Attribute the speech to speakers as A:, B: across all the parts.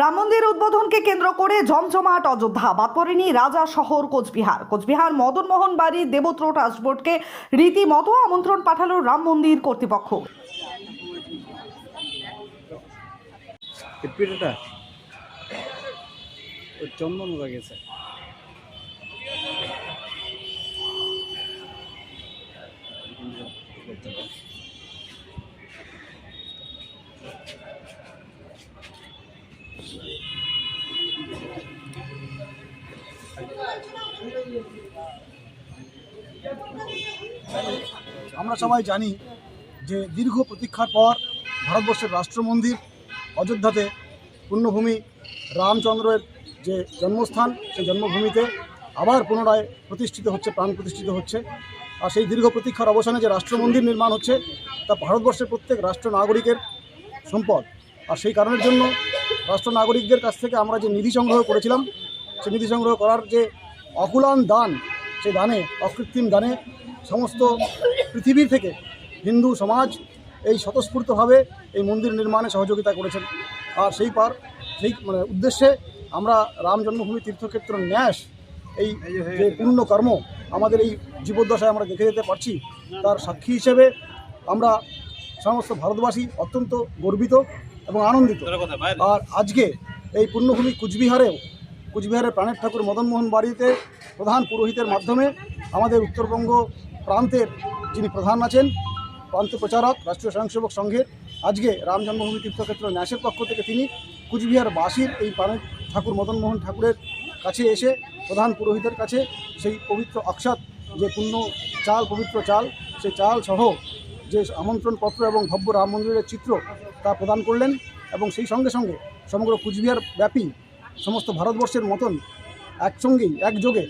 A: রাম মন্দির উদ্বোধনকে কেন্দ্র করে জমজমাট অযোধ্যা। বাদ পড়েনি রাজা শহর কোচবিহার। কোচবিহার মদনমোহন বাড়ির দেবত্র ট্রাস্ট বোর্ডকে রীতিমতো আমন্ত্রণ পাঠালো রাম মন্দির কর্তৃপক্ষ।
B: চন্দন
C: আমরা সবাই জানি যে দীর্ঘ প্রতীক্ষার পর ভারতবর্ষের রাষ্ট্রমন্দির অযোধ্যাতে পুণ্যভূমি রামচন্দ্রের যে জন্মস্থান, সেই জন্মভূমিতে আবার পুনরায় প্রতিষ্ঠিত হচ্ছে, প্রাণ প্রতিষ্ঠিত হচ্ছে। আর সেই দীর্ঘ প্রতীক্ষার অবসানে যে রাষ্ট্রমন্দির নির্মাণ হচ্ছে, তা ভারতবর্ষের প্রত্যেক রাষ্ট্র নাগরিকের সম্পদ। আর সেই কারণের জন্য রাষ্ট্র নাগরিকদের কাছ থেকে আমরা যে নিধি সংগ্রহ করেছিলাম, সেই নিধি সংগ্রহ করার যে অকুলান দান সেই দানে অকৃত্রিম দানে সমস্ত পৃথিবীর থেকে হিন্দু সমাজ এই স্বতঃস্ফূর্তভাবে এই মন্দির নির্মাণে সহযোগিতা করেছেন। আর সেই পার সেই মানে উদ্দেশ্যে আমরা রাম জন্মভূমি তীর্থক্ষেত্র ন্যাস এই যে পূর্ণ কর্ম আমাদের এই জীবদ্দশায় আমরা দেখে যেতে পারছি তার সাক্ষী হিসেবে আমরা সমস্ত ভারতবাসী অত্যন্ত গর্বিত এবং আনন্দিত। আর আজকে এই পূর্ণভূমি কুচবিহারেও কুচবিহারের প্রাণের ঠাকুর মদনমোহন বাড়িতে প্রধান পুরোহিতের মাধ্যমে আমাদের উত্তরবঙ্গ প্রান্তের যিনি প্রধান আছেন, প্রান্ত প্রচারক, রাষ্ট্রীয় স্বয়ংসেবক সংঘের, আজকে রাম জন্মভূমি তীর্থক্ষেত্র ন্যাসের পক্ষ থেকে তিনি কুচবিহার বাসীর এই প্রাণের ঠাকুর মদনমোহন ঠাকুরের কাছে এসে প্রধান পুরোহিতের কাছে সেই পবিত্র অক্ষাৎ যে পূর্ণ চাল, পবিত্র চাল, সেই চাল সহ যে আমন্ত্রণপত্র এবং ভব্য রাম মন্দিরের চিত্র তা প্রদান করলেন এবং সেই সঙ্গে সঙ্গে সমগ্র কুচবিহার ব্যাপী সমস্ত ভারতবর্ষের মতন একসঙ্গেই, একযোগে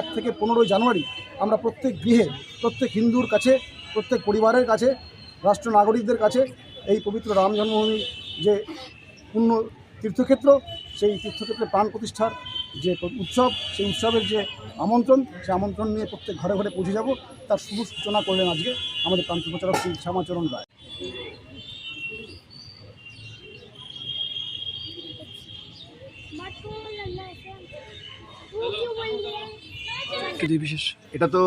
C: এক থেকে পনেরোই জানুয়ারি আমরা প্রত্যেক গৃহে, প্রত্যেক হিন্দুর কাছে, প্রত্যেক পরিবারের কাছে রাষ্ট্র নাগরিকদের কাছে এই পবিত্র রাম জন্মভূমি যে পূর্ণ তীর্থক্ষেত্র, সেই তীর্থক্ষেত্রে প্রাণ প্রতিষ্ঠার যে উৎসব, সেই উৎসবের যে আমন্ত্রণ, সেই আমন্ত্রণ নিয়ে প্রত্যেক ঘরে ঘরে পৌঁছে যাব। তার শুভ সূচনা করলেন আজকে আমাদের প্রান্ত প্রচারক শ্রী শ্যামাচরণ রায়।
B: বিশেষ?
D: এটা তো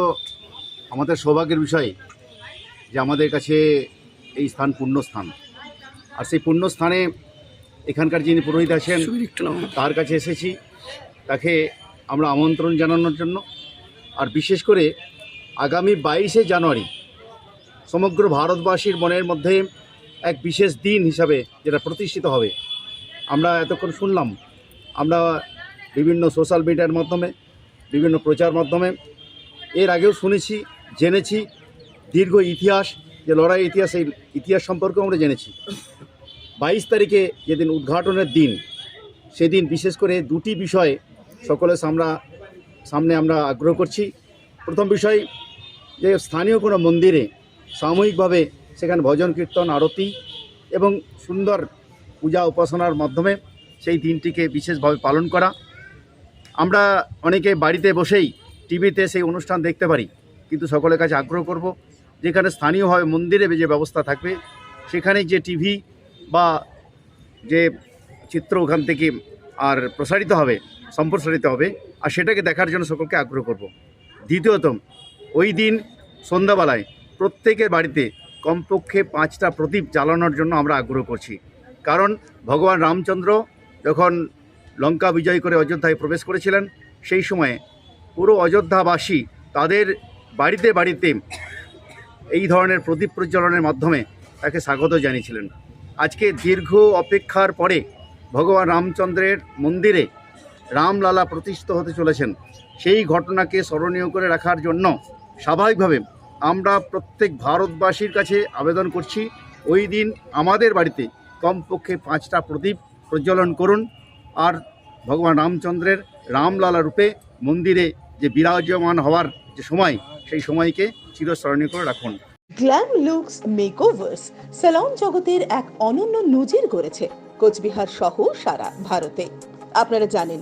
D: আমাদের সৌভাগ্যের বিষয় যে আমাদের কাছে এই স্থান পুণ্যস্থান। আর সেই পুণ্যস্থানে এখানকার যিনি পুরোহিত আছেন তার কাছে এসেছি। তাকে আমরা আমন্ত্রণ জানানোর জন্য। আর বিশেষ করে আগামী বাইশে জানুয়ারি সমগ্র ভারতবাসীর মনের মধ্যে এক বিশেষ দিন হিসাবে যেটা প্রতিষ্ঠিত হবে। আমরা এতক্ষণ শুনলাম আমরা বিভিন্ন সোশ্যাল মিডিয়ার মাধ্যমে, বিভিন্ন প্রচার মাধ্যমে, এর আগেও শুনেছি, জেনেছি, দীর্ঘ ইতিহাস, যে লড়াই ইতিহাস, এই ইতিহাস সম্পর্কেও আমরা জেনেছি। বাইশ তারিখে যেদিন উদ্ঘাটনের দিন, সেদিন বিশেষ করে দুটি বিষয় সকলের সামনা, সামনে আমরা আগ্রহ করছি। প্রথম বিষয়, যে স্থানীয় কোনো মন্দিরে সাময়িকভাবে সেখানে ভজন কীর্তন, আরতি এবং সুন্দর পূজা উপাসনার মাধ্যমে সেই দিনটিকে বিশেষভাবে পালন করা। আমরা অনেকে বাড়িতে বসেই টিভিতে সেই অনুষ্ঠান দেখতে পারি, কিন্তু সকলের কাছে আগ্রহ করব যেখানে স্থানীয়ভাবে মন্দিরে যে ব্যবস্থা থাকবে, সেখানে যে টিভি বা যে চিত্র ওখান থেকে আর প্রসারিত হবে, সম্প্রসারিত হবে, আর সেটাকে দেখার জন্য সকলকে আগ্রহ করব। দ্বিতীয়ত ওই দিন সন্ধ্যাবেলায় প্রত্যেকের বাড়িতে কমপক্ষে পাঁচটা প্রদীপ জ্বালানোর জন্য আমরা আগ্রহ করছি। কারণ ভগবান রামচন্দ্র যখন লঙ্কা বিজয় করে অযোধ্যায় প্রবেশ করেছিলেন, সেই সময়ে পুরো অযোধ্যাবাসী তাদের বাড়িতে বাড়িতে এই ধরনের প্রদীপ প্রজ্বলনের মাধ্যমে তাকে স্বাগত জানিয়েছিলেন। আজকে দীর্ঘ অপেক্ষার পরে ভগবান রামচন্দ্রের মন্দিরে রামলালা প্রতিষ্ঠিত হতে চলেছেন। সেই ঘটনাকে স্মরণীয় করে রাখার জন্য স্বাভাবিকভাবে আমরা প্রত্যেক ভারতবাসীর কাছে আবেদন করছি, ওই দিন আমাদের বাড়িতে কমপক্ষে পাঁচটা প্রদীপ প্রজ্বলন করুন। আর ভগবান রামচন্দ্রের রামলালা রূপে মন্দিরে যে বিরাজমান হওয়ার যে সময়, সেই সময়কে চিরস্মরণীয় করে রাখুন।
E: গ্ল্যাম লুকস মেকওভার্স স্যালন জগতের এক অনন্য নজির গড়েছে। কোচবিহার সহ সারা ভারতে। আপনারা জানেন